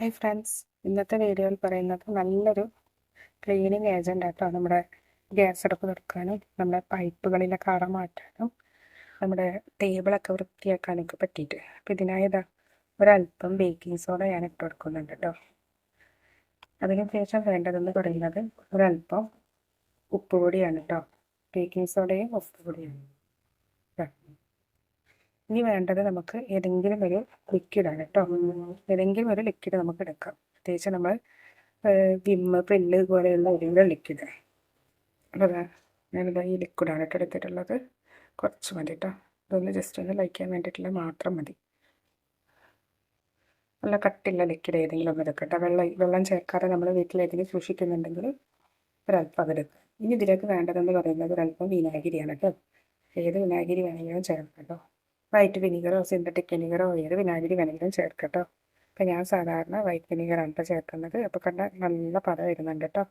Hi friends ഇന്നത്തെ വീഡിയോയിൽ പറയുന്നത് നല്ലൊരു ക്ലീനിങ് ഏജന്റ് ആട്ടോ നമ്മുടെ ഗ്യാസ് അടുപ്പ് തുറക്കാനും നമ്മുടെ പൈപ്പുകളിലെ കറ മാറ്റാനും നമ്മുടെ ടേബിളൊക്കെ വൃത്തിയാക്കാനൊക്കെ പറ്റിയിട്ട്. അപ്പം ഇതിനായതാ ഒരല്പം ബേക്കിംഗ് സോഡ ഞാൻ ഇട്ട് കൊടുക്കുന്നുണ്ട് കേട്ടോ അതിന് ശേഷം വേണ്ടതെന്ന് പറയുന്നത് ഒരല്പം ഉപ്പ് പൊടിയാണ് കേട്ടോ ബേക്കിംഗ് സോഡയും ഉപ്പ് പൊടിയാണ് ട്ടോ. ഇനി വേണ്ടത് നമുക്ക് ഏതെങ്കിലും ഒരു ലിക്വിഡാണ് കേട്ടോ ഏതെങ്കിലും ഒരു ലിക്വിഡ് നമുക്ക് എടുക്കാം. പ്രത്യേകിച്ച് നമ്മൾ വിമ്മ് പ്രില്ല് പോലെയുള്ള ഏതെങ്കിലും ലിക്വിഡ് അപ്പോൾ ഞാനിതാ ഈ ലിക്വിഡാണ് കേട്ടോ എടുത്തിട്ടുള്ളത്. കുറച്ച് മതി കേട്ടോ ഇതൊന്ന് ജസ്റ്റ് ഒന്ന് ലയിക്കാൻ വേണ്ടിയിട്ടുള്ള മാത്രം മതി. നല്ല കട്ടില്ല ലിക്വിഡ് ഏതെങ്കിലും ഒന്ന് എടുക്കുക കേട്ടോ വെള്ളം വെള്ളം ചേർക്കാതെ നമ്മൾ വീട്ടിൽ ഏതെങ്കിലും സൂക്ഷിക്കുന്നുണ്ടെങ്കിൽ ഒരല്പം അതെടുക്കുക ഇനി ഇതിലേക്ക് വേണ്ടതെന്ന് പറയുന്നത് ഒരല്പം വിനാഗിരിയാണ് കേട്ടോ ഏത് വിനാഗിരി വേണമെങ്കിലും ചേർക്കാം കേട്ടോ വൈറ്റ് വിനീഗറോ സിന്തറ്റിക് വിനീഗറോ ഏത് വിനാഗിരി വേണമെങ്കിലും ചേർക്കട്ടോ. അപ്പോൾ ഞാൻ സാധാരണ വൈറ്റ് വിനീഗറാണ് ഇപ്പോൾ ചേർക്കുന്നത്. അപ്പോൾ കണ്ട നല്ല പത വരുന്നുണ്ട് കേട്ടോ.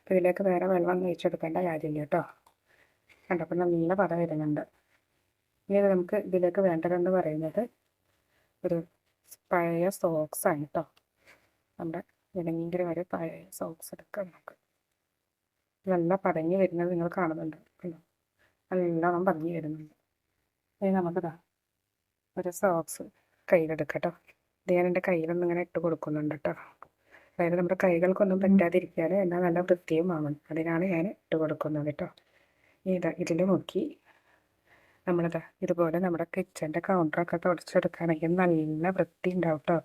അപ്പോൾ ഇതിലേക്ക് വേറെ വെള്ളം ഒഴിച്ചെടുക്കേണ്ട കാര്യമില്ല കേട്ടോ. കണ്ടപ്പോൾ നല്ല പത വരുന്നുണ്ട്. ഇനി നമുക്ക് ഇതിലേക്ക് വേണ്ടതെന്ന് പറയുന്നത് ഒരു പഴയ സോക്സാണ് കേട്ടോ. നമ്മുടെ ഏതെങ്കിലും ഒരു പഴയ സോക്സ് എടുക്കാം നമുക്ക്. നല്ല പതഞ്ഞ് വരുന്നത് നിങ്ങൾ കാണുന്നുണ്ട്. നല്ലോണം പതഞ്ഞ് വരുന്നുണ്ട്. ഇനി നമുക്കിതാ ഒരു സോക്സ് കയ്യിലെടുക്കട്ടോ. ഇത് ഞാൻ എന്റെ കയ്യിലൊന്നും ഇങ്ങനെ ഇട്ട് കൊടുക്കുന്നുണ്ട് കേട്ടോ അതായത് നമ്മുടെ കൈകൾക്കൊന്നും പറ്റാതിരിക്കാൻ എന്നാൽ നല്ല വൃത്തിയും ആവണം അതിനാണ് ഞാൻ ഇട്ട് കൊടുക്കുന്നത് കേട്ടോ ഇതാ ഇതിൽ മുക്കി നമ്മളിതാ ഇതുപോലെ നമ്മുടെ കിച്ചന്റെ കൗണ്ടറൊക്കെ തുടച്ചെടുക്കുകയാണെങ്കിൽ നല്ല വൃത്തി ഉണ്ടാവും കേട്ടോ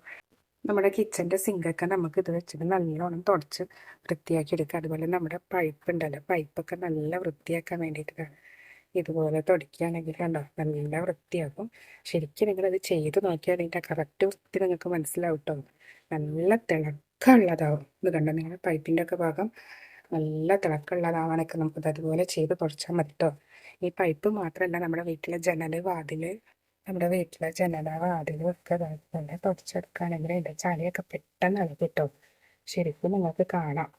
നമ്മുടെ കിച്ചന്റെ സിങ്കൊക്കെ നമുക്ക് ഇത് വെച്ചിട്ട് നല്ലോണം തുടച്ച് വൃത്തിയാക്കി എടുക്കുക. അതുപോലെ നമ്മുടെ പൈപ്പ് ഉണ്ടല്ലോ പൈപ്പൊക്കെ നല്ല വൃത്തിയാക്കാൻ വേണ്ടിയിട്ട് ഇതുപോലെ തുടയ്ക്കുകയാണെങ്കിൽ കണ്ടോ? നല്ല വൃത്തിയാക്കും ശരിക്കും നിങ്ങളത് ചെയ്ത് നോക്കിയാൽ അതിന്റെ കറക്റ്റ് വൃത്തി നിങ്ങൾക്ക് മനസ്സിലാവും കേട്ടോ നല്ല തിളക്കമുള്ളതാവും. ഇത് കണ്ടോ? നിങ്ങളുടെ പൈപ്പിന്റെ ഒക്കെ ഭാഗം നല്ല തിളക്കമുള്ളതാവാനൊക്കെ നമുക്കത് അതുപോലെ ചെയ്ത് മതി കേട്ടോ ഈ പൈപ്പ് മാത്രമല്ല നമ്മുടെ വീട്ടിലെ ജനൽ വാതിൽ നമ്മുടെ വീട്ടിലെ ജനല വാതിൽ ഒക്കെ തന്നെ തുടച്ചെടുക്കുകയാണെങ്കിൽ അതിന്റെ ചളിയൊക്കെ പെട്ടെന്ന് ഇളകി കിട്ടും ശരിക്കും നിങ്ങൾക്ക് കാണാം.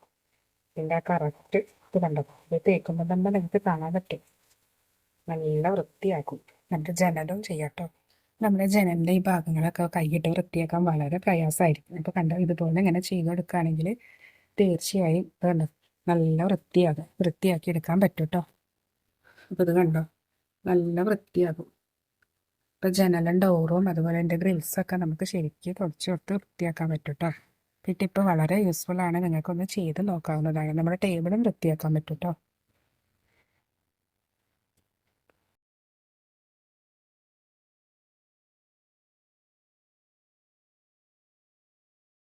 ഇതിന്റെ കറക്റ്റ് ഇത് കണ്ടോ? ഇത് തേക്കുമ്പോൾ തന്നെ നിങ്ങൾക്ക് കാണാൻ പറ്റും. നല്ല വൃത്തിയാക്കും. നമ്മുടെ ജനലും ചെയ്യാട്ടോ. നമ്മുടെ ജനലിന്റെ ഈ ഭാഗങ്ങളൊക്കെ കൈയിട്ട് വൃത്തിയാക്കാൻ വളരെ പ്രയാസമായിരിക്കും. അപ്പോൾ കണ്ട ഇതുപോലെ ഇങ്ങനെ ചെയ്ത് കൊടുക്കുകയാണെങ്കിൽ തീർച്ചയായും കണ്ടോ നല്ല വൃത്തിയാകും വൃത്തിയാക്കി എടുക്കാൻ പറ്റും കേട്ടോ അപ്പോൾ ഇത് കണ്ടോ നല്ല വൃത്തിയാകും. ഇപ്പോൾ ജനലും ഡോറും അതുപോലെ എന്റെ ഗ്രിൽസൊക്കെ നമുക്ക് ശരിക്കും തുടച്ചു കൊടുത്ത് വൃത്തിയാക്കാൻ പറ്റും കേട്ടോ പിന്നെ ടിപ്പ് വളരെ യൂസ്ഫുൾ ആണ്. നിങ്ങൾക്കൊന്ന് ചെയ്ത് നോക്കാവുന്നതാണ്. നമ്മുടെ ടേബിളും വൃത്തിയാക്കാൻ പറ്റും കേട്ടോ